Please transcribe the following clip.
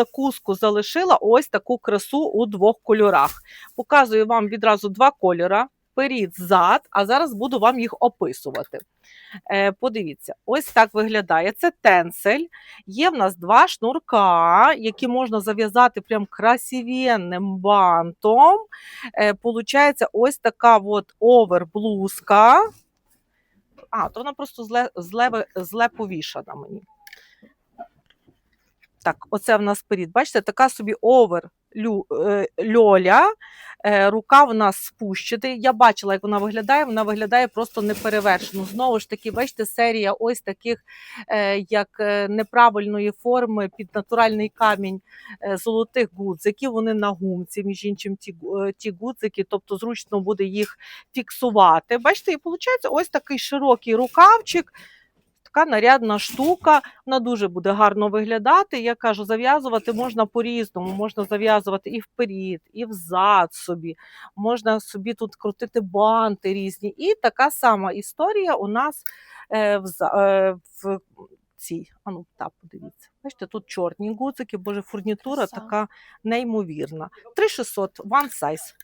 закуску залишила ось таку красу у двох кольорах. Показую вам відразу два кольора. Перед зад, а зараз буду вам їх описувати. Е, подивіться, ось так виглядає. Це тенсель. Є в нас два шнурка, які можна зав'язати прям красивенним бантом. Е, получається ось така от оверблузка. А, то вона просто зле, зле, зле повішана мені. Так, оце в нас перед. Бачите, така собі овер лю, е, льоля. Е, рука в нас спущена. Я бачила, як вона виглядає. Вона виглядає просто неперевершено. Знову ж таки, бачите, серія ось таких, е, як неправильної форми під натуральний камінь золотих гудзиків. Вони на гумці, між іншим, ті, ті гудзики, тобто зручно буде їх фіксувати. Бачите, і виходить ось такий широкий рукавчик. Така нарядна штука, вона дуже буде гарно виглядати. Я кажу, зав'язувати можна по-різному. Можна зав'язувати і вперед, і взад собі. Можна собі тут крутити банти різні. І така сама історія у нас е, в, е, в цій. Ану, так, подивіться. Бачите, тут чорні гудзики, боже, фурнітура така неймовірна. 3600, one size.